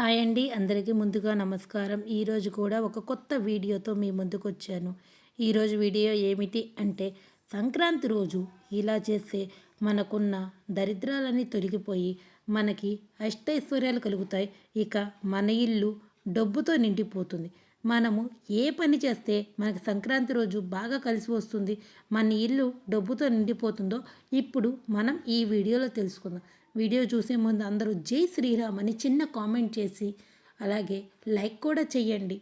Hi అండి. అందరికీ ముందుగా నమస్కారం. ఈరోజు కూడా ఒక కొత్త వీడియోతో మీ ముందుకు వచ్చాను ఈరోజు వీడియో ఏమిటి అంటే సంక్రాంతి రోజు ఇలా చేస్తే మనకున్న దరిద్రాలన్నీ తొలగిపోయి మనకి అష్టైశ్వర్యాలు కలుగుతాయి. ఇక మన ఇల్లు డబ్బుతో నిండిపోతుంది. మనము ఏ పని చేస్తే మనకి సంక్రాంతి రోజు బాగా కలిసి వస్తుంది మన ఇల్లు డబ్బుతో నిండిపోతుందో ఇప్పుడు మనం ఈ వీడియోలో తెలుసుకుందాం. వీడియో చూసే ముందు అందరూ జై శ్రీరామ్ అని చిన్న కామెంట్ చేసి అలాగే లైక్ కూడా చేయండి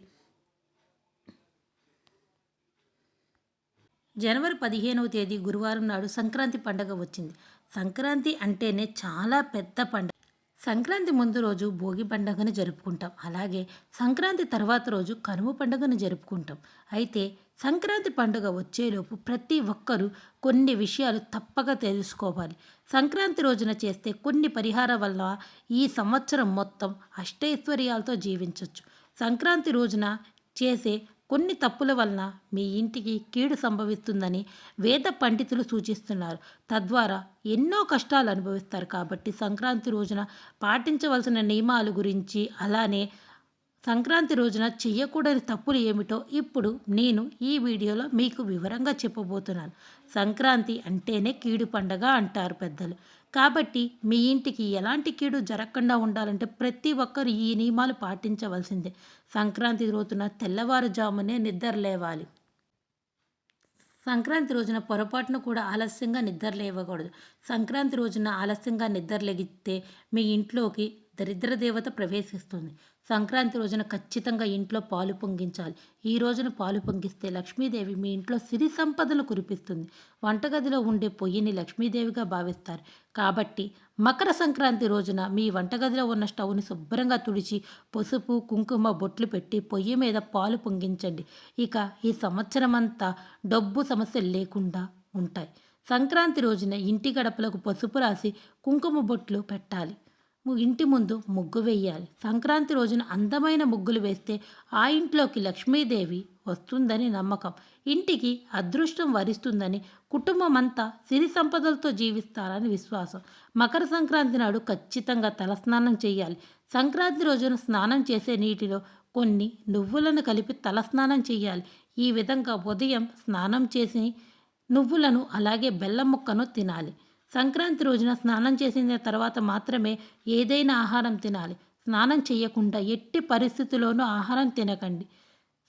జనవరి పదిహేనవ తేదీ గురువారం నాడు సంక్రాంతి పండగ వచ్చింది. సంక్రాంతి అంటేనే చాలా పెద్ద పండగ. సంక్రాంతి ముందు రోజు భోగి పండుగను జరుపుకుంటాం. అలాగే సంక్రాంతి తర్వాత రోజు కనుమ పండుగను జరుపుకుంటాం. అయితే సంక్రాంతి పండుగ వచ్చేలోపు ప్రతి ఒక్కరూ కొన్ని విషయాలు తప్పక తెలుసుకోవాలి. సంక్రాంతి రోజున చేస్తే కొన్ని పరిహార వల్ల ఈ సంవత్సరం మొత్తం అష్టైశ్వర్యాలతో జీవించవచ్చు సంక్రాంతి రోజున చేసే కొన్ని తప్పుల వలన మీ ఇంటికి కీడు సంభవిస్తుందని వేద పండితులు సూచిస్తున్నారు. తద్వారా ఎన్నో కష్టాలు అనుభవిస్తారు కాబట్టి సంక్రాంతి రోజున పాటించవలసిన నియమాల గురించి అలానే సంక్రాంతి రోజున చెయ్యకూడని తప్పులు ఏమిటో ఇప్పుడు నేను ఈ వీడియోలో మీకు వివరంగా చెప్పబోతున్నాను. సంక్రాంతి అంటేనే కీడు పండగ అంటారు పెద్దలు. కాబట్టి మీ ఇంటికి ఎలాంటి కీడు జరగకుండా ఉండాలంటే ప్రతి ఒక్కరు ఈ నియమాలు పాటించవలసిందే. సంక్రాంతి రోజున తెల్లవారుజామునే నిద్ర లేవాలి. సంక్రాంతి రోజున పొరపాటున కూడా ఆలస్యంగా నిద్ర లేవకూడదు. సంక్రాంతి రోజున ఆలస్యంగా నిద్ర లెగితే మీ ఇంట్లోకి దరిద్ర దేవత ప్రవేశిస్తుంది. సంక్రాంతి రోజున ఖచ్చితంగా ఇంట్లో పాలు పొంగించాలి. ఈ రోజున పాలు పొంగిస్తే లక్ష్మీదేవి మీ ఇంట్లో సిరి సంపదలు కురిపిస్తుంది. వంటగదిలో ఉండే పొయ్యిని లక్ష్మీదేవిగా భావిస్తారు. కాబట్టి మకర సంక్రాంతి రోజున మీ వంటగదిలో ఉన్న స్టవ్ని శుభ్రంగా తుడిచి పసుపు కుంకుమ బొట్లు పెట్టి పొయ్యి మీద పాలు పొంగించండి. ఇక ఈ సంవత్సరం అంతా డబ్బు సమస్యలు లేకుండా ఉంటాయి. సంక్రాంతి రోజున ఇంటి గడపలకు పసుపు రాసి కుంకుమ బొట్లు పెట్టాలి. ఇంటి ముందు ముగ్గు వేయాలి సంక్రాంతి రోజున అందమైన ముగ్గులు వేస్తే ఆ ఇంట్లోకి లక్ష్మీదేవి వస్తుందని నమ్మకం. ఇంటికి అదృష్టం వరిస్తుందని కుటుంబం అంతా సిరి సంపదలతో జీవిస్తారని విశ్వాసం. మకర సంక్రాంతి నాడు ఖచ్చితంగా తలస్నానం చేయాలి. సంక్రాంతి రోజున స్నానం చేసే నీటిలో కొన్ని నువ్వులను కలిపి తలస్నానం చేయాలి. ఈ విధంగా ఉదయం స్నానం చేసి నువ్వులను అలాగే బెల్లం ముక్కను తినాలి. సంక్రాంతి రోజున స్నానం చేసిన తర్వాత మాత్రమే ఏదైనా ఆహారం తినాలి. స్నానం చేయకుండా ఎట్టి పరిస్థితుల్లోనూ ఆహారం తినకండి.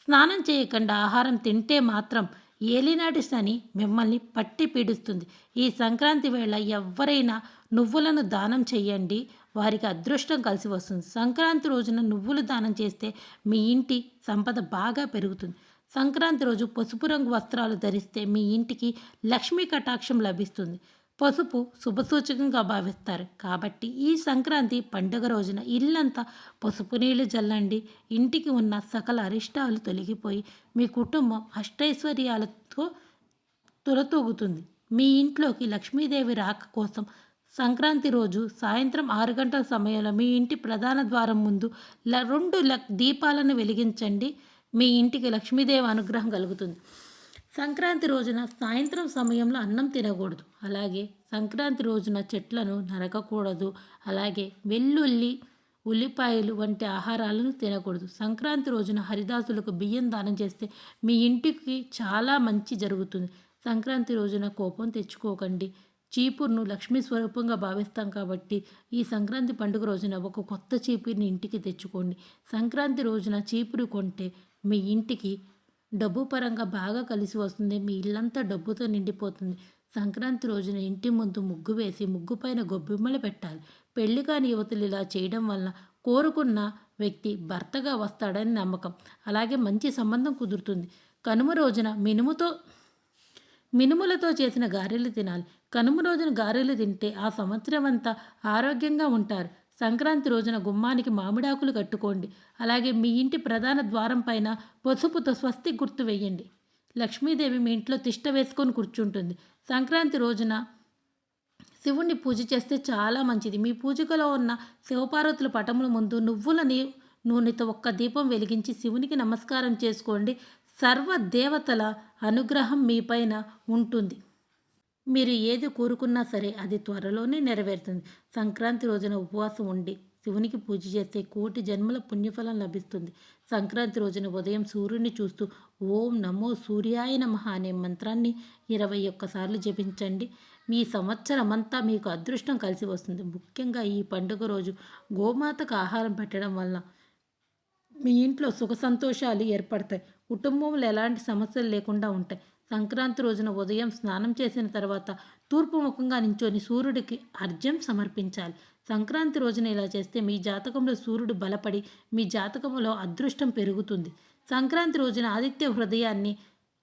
స్నానం చేయకుండా ఆహారం తింటే మాత్రం ఏలినాటి శని మిమ్మల్ని పట్టి పీడిస్తుంది. ఈ సంక్రాంతి వేళ ఎవరైనా నువ్వులను దానం చేయండి. వారికి అదృష్టం కలిసి వస్తుంది. సంక్రాంతి రోజున నువ్వులు దానం చేస్తే మీ ఇంటి సంపద బాగా పెరుగుతుంది. సంక్రాంతి రోజు పసుపు రంగు వస్త్రాలు ధరిస్తే మీ ఇంటికి లక్ష్మీ కటాక్షం లభిస్తుంది. పసుపు శుభసూచకంగా భావిస్తారు. కాబట్టి ఈ సంక్రాంతి పండుగ రోజున ఇల్లంతా పసుపు నీళ్ళు జల్లండి. ఇంటికి ఉన్న సకల అరిష్టాలు తొలగిపోయి మీ కుటుంబం అష్టైశ్వర్యాలతో తులతూగుతుంది. మీ ఇంట్లోకి లక్ష్మీదేవి రాక కోసం సంక్రాంతి రోజు సాయంత్రం ఆరు గంటల సమయంలో మీ ఇంటి ప్రధాన ద్వారం ముందు రెండు దీపాలను వెలిగించండి. మీ ఇంటికి లక్ష్మీదేవి అనుగ్రహం కలుగుతుంది. సంక్రాంతి రోజున సాయంత్రం సమయంలో అన్నం తినకూడదు. అలాగే సంక్రాంతి రోజున చెట్లను నరకకూడదు. అలాగే వెల్లుల్లి ఉల్లిపాయలు వంటి ఆహారాలను తినకూడదు. సంక్రాంతి రోజున హరిదాసులకు బియ్యం దానం చేస్తే మీ ఇంటికి చాలా మంచి జరుగుతుంది. సంక్రాంతి రోజున కోపం తెచ్చుకోకండి. చీపురును లక్ష్మీ స్వరూపంగా భావిస్తాం కాబట్టి ఈ సంక్రాంతి పండుగ రోజున ఒక కొత్త చీపురిని ఇంటికి తెచ్చుకోండి. సంక్రాంతి రోజున చీపురు కొంటే మీ ఇంటికి డబ్బు పరంగా బాగా కలిసి వస్తుంది. మీ ఇల్లంతా డబ్బుతో నిండిపోతుంది. సంక్రాంతి రోజున ఇంటి ముందు ముగ్గు వేసి ముగ్గు పైన గొబ్బిమ్మలు పెట్టాలి. పెళ్ళి కాని యువతులు ఇలా చేయడం వల్ల కోరుకున్న వ్యక్తి భర్తగా వస్తాడని నమ్మకం. అలాగే మంచి సంబంధం కుదురుతుంది. కనుమ రోజున మినుముతో మినుములతో చేసిన గారెలు తినాలి. కనుమ రోజున గారెలు తింటే ఆ సంవత్సరం అంతా ఆరోగ్యంగా ఉంటారు. సంక్రాంతి రోజున గుమ్మానికి మామిడాకులు కట్టుకోండి. అలాగే మీ ఇంటి ప్రధాన ద్వారం పైన పసుపుతో స్వస్తి గుర్తు వేయండి. లక్ష్మీదేవి మీ ఇంట్లో తిష్ట వేసుకొని కూర్చుంటుంది. సంక్రాంతి రోజున శివుణ్ణి పూజ చేస్తే చాలా మంచిది. మీ పూజకలో ఉన్న శివపార్వతుల పటముల ముందు నువ్వుల నూనెతో ఒక్క దీపం వెలిగించి శివునికి నమస్కారం చేసుకోండి. సర్వ దేవతల అనుగ్రహం మీపైన ఉంటుంది. మీరు ఏది కోరుకున్నా సరే అది త్వరలోనే నెరవేరుతుంది. సంక్రాంతి రోజున ఉపవాసం ఉండి శివునికి పూజ చేస్తే కోటి జన్మల పుణ్యఫలం లభిస్తుంది. సంక్రాంతి రోజున ఉదయం సూర్యుడిని చూస్తూ ఓం నమో సూర్యాయ నమః అనే మంత్రాన్ని ఇరవై ఒక్కసార్లు జపించండి. మీ సంవత్సరమంతా మీకు అదృష్టం కలిసి వస్తుంది. ముఖ్యంగా ఈ పండుగ రోజు గోమాతకు ఆహారం పెట్టడం వల్ల మీ ఇంట్లో సుఖ సంతోషాలు ఏర్పడతాయి. కుటుంబంలో ఎలాంటి సమస్యలు లేకుండా ఉంటాయి. సంక్రాంతి రోజున ఉదయం స్నానం చేసిన తర్వాత తూర్పు ముఖంగా నించొని సూర్యుడికి అర్ఘ్యం సమర్పించాలి. సంక్రాంతి రోజున ఇలా చేస్తే మీ జాతకంలో సూర్యుడు బలపడి మీ జాతకంలో అదృష్టం పెరుగుతుంది. సంక్రాంతి రోజున ఆదిత్య హృదయాన్ని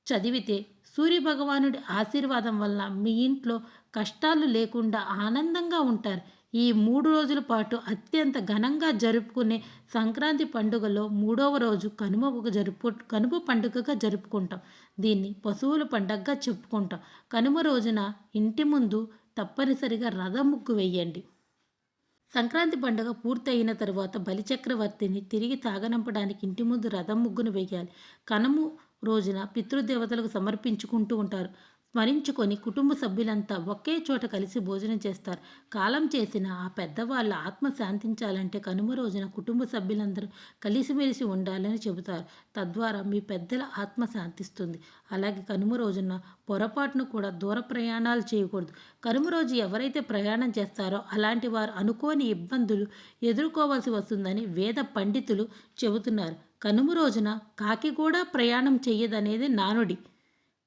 చదివితే సూర్య భగవానుడి ఆశీర్వాదం వల్ల మీ ఇంట్లో కష్టాలు లేకుండా ఆనందంగా ఉంటారు. ఈ మూడు రోజుల పాటు అత్యంత ఘనంగా జరుపుకునే సంక్రాంతి పండుగలో మూడవ రోజు కనుమ జరుపు కనుమ పండుగగా జరుపుకుంటాం. దీన్ని పశువుల పండగగా చెప్పుకుంటాం. కనుమ రోజున ఇంటి ముందు తప్పనిసరిగా రథం ముగ్గు వేయండి. సంక్రాంతి పండుగ పూర్తయిన తర్వాత బలిచక్రవర్తిని తిరిగి తాగనంపడానికి ఇంటి ముందు రథం ముగ్గును వేయాలి. కనుము రోజున పితృదేవతలకు సమర్పించుకుంటూ ఉంటారు. స్మరించుకొని కుటుంబ సభ్యులంతా ఒకే చోట కలిసి భోజనం చేస్తారు. కాలం చేసిన ఆ పెద్దవాళ్ళ ఆత్మ శాంతించాలంటే కనుమ రోజున కుటుంబ సభ్యులందరూ కలిసిమెలిసి ఉండాలని చెబుతారు. తద్వారా మీ పెద్దల ఆత్మ శాంతిస్తుంది. అలాగే కనుమ రోజున పొరపాటును కూడా దూర ప్రయాణాలు చేయకూడదు. కనుమ రోజు ఎవరైతే ప్రయాణం చేస్తారో అలాంటి వారు అనుకోని ఇబ్బందులు ఎదుర్కోవాల్సి వస్తుందని వేద పండితులు చెబుతున్నారు. కనుమ రోజున కాకి కూడా ప్రయాణం చెయ్యదనేది నానుడి.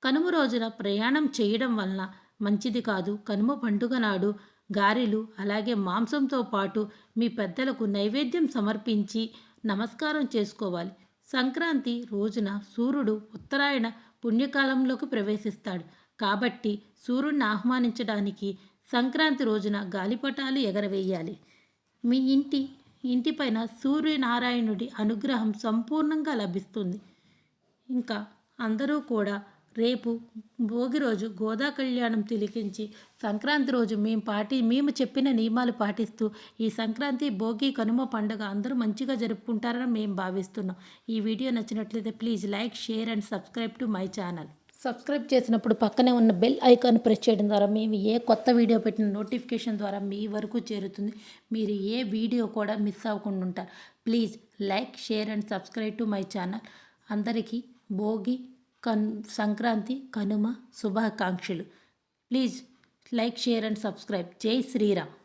కనుమ రోజున ప్రయాణం చేయడం వలన మంచిది కాదు. కనుమ పండుగ నాడు గారెలు అలాగే మాంసంతో పాటు మీ పెద్దలకు నైవేద్యం సమర్పించి నమస్కారం చేసుకోవాలి. సంక్రాంతి రోజున సూర్యుడు ఉత్తరాయణ పుణ్యకాలంలోకి ప్రవేశిస్తాడు. కాబట్టి సూర్యుడిని ఆహ్వానించడానికి సంక్రాంతి రోజున గాలిపటాలు ఎగరవేయాలి. మీ ఇంటి ఇంటిపైన సూర్యనారాయణుడి అనుగ్రహం సంపూర్ణంగా లభిస్తుంది. ఇంకా అందరూ కూడా రేపు భోగి రోజు గోదా కళ్యాణం తిలికించి సంక్రాంతి రోజు మేము పాటి మేము చెప్పిన నియమాలు పాటిస్తూ ఈ సంక్రాంతి భోగి కనుమ పండుగ అందరూ మంచిగా జరుపుకుంటారని మేము భావిస్తున్నాం. ఈ వీడియో నచ్చినట్లయితే please like share and subscribe to my channel. Subscribe చేసినప్పుడు పక్కనే ఉన్న బెల్ ఐకాన్ ప్రెస్ చేయడం ద్వారా మేము ఏ కొత్త వీడియో పెట్టిన నోటిఫికేషన్ ద్వారా మీ వరకు చేరుతుంది. మీరు ఏ వీడియో కూడా మిస్ అవ్వకుండా ఉంటారు. Please like share and subscribe to my channel. అందరికీ భోగి కన్ సంక్రాంతి కనుమ శుభాకాంక్షలు. Please like share and subscribe. Jai Sriram.